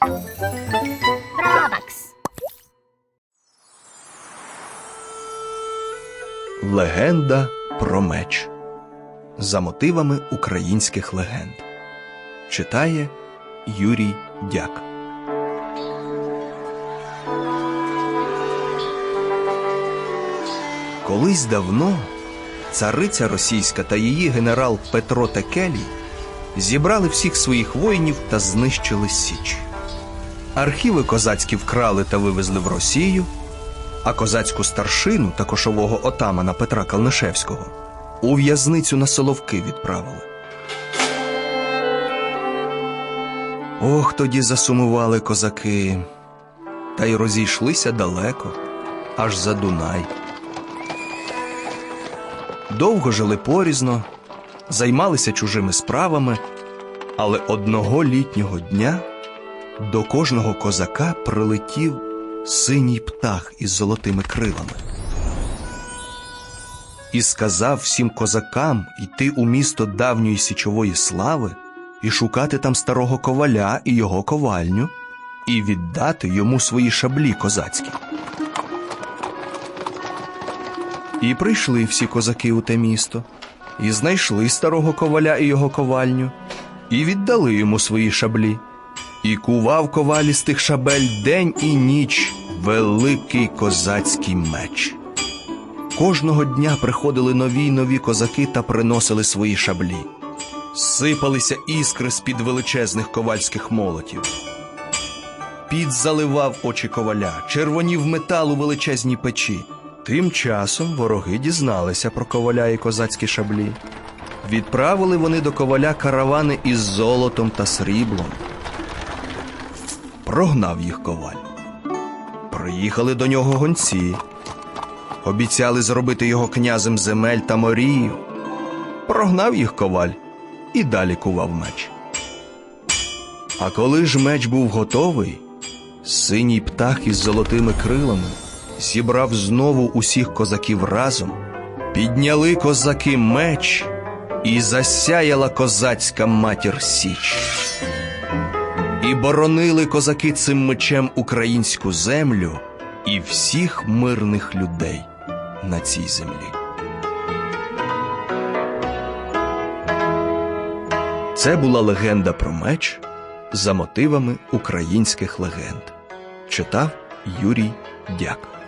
Робакс. Легенда про меч за мотивами українських легенд. Читає Юрій Дяк. Колись давно цариця російська та її генерал Петро Текелій зібрали всіх своїх воїнів та знищили Січ. Архіви козацькі вкрали та вивезли в Росію, а козацьку старшину та кошового отамана Петра Калнишевського у в'язницю на Соловки відправили. Ох, тоді засумували козаки, та й розійшлися далеко, аж за Дунай. Довго жили порізно, займалися чужими справами, але одного літнього дня до кожного козака прилетів синій птах із золотими крилами. І сказав всім козакам йти у місто давньої січової слави і шукати там старого коваля і його ковальню, і віддати йому свої шаблі козацькі. І прийшли всі козаки у те місто, і знайшли старого коваля і його ковальню, і віддали йому свої шаблі. І кував ковалі з тих шабель день і ніч великий козацький меч. Кожного дня приходили нові й нові козаки та приносили свої шаблі. Сипалися іскри з-під величезних ковальських молотів. Під заливав очі коваля, червонів метал у величезній печі. Тим часом вороги дізналися про коваля і козацькі шаблі. Відправили вони до коваля каравани із золотом та сріблом. Прогнав їх коваль. Приїхали до нього гонці. Обіцяли зробити його князем земель та морів. Прогнав їх коваль і далі кував меч. А коли ж меч був готовий, синій птах із золотими крилами зібрав знову усіх козаків разом, підняли козаки меч, і засяяла козацька матір Січ. І боронили козаки цим мечем українську землю і всіх мирних людей на цій землі. Це була легенда про меч за мотивами українських легенд. Читав Юрій Дяк.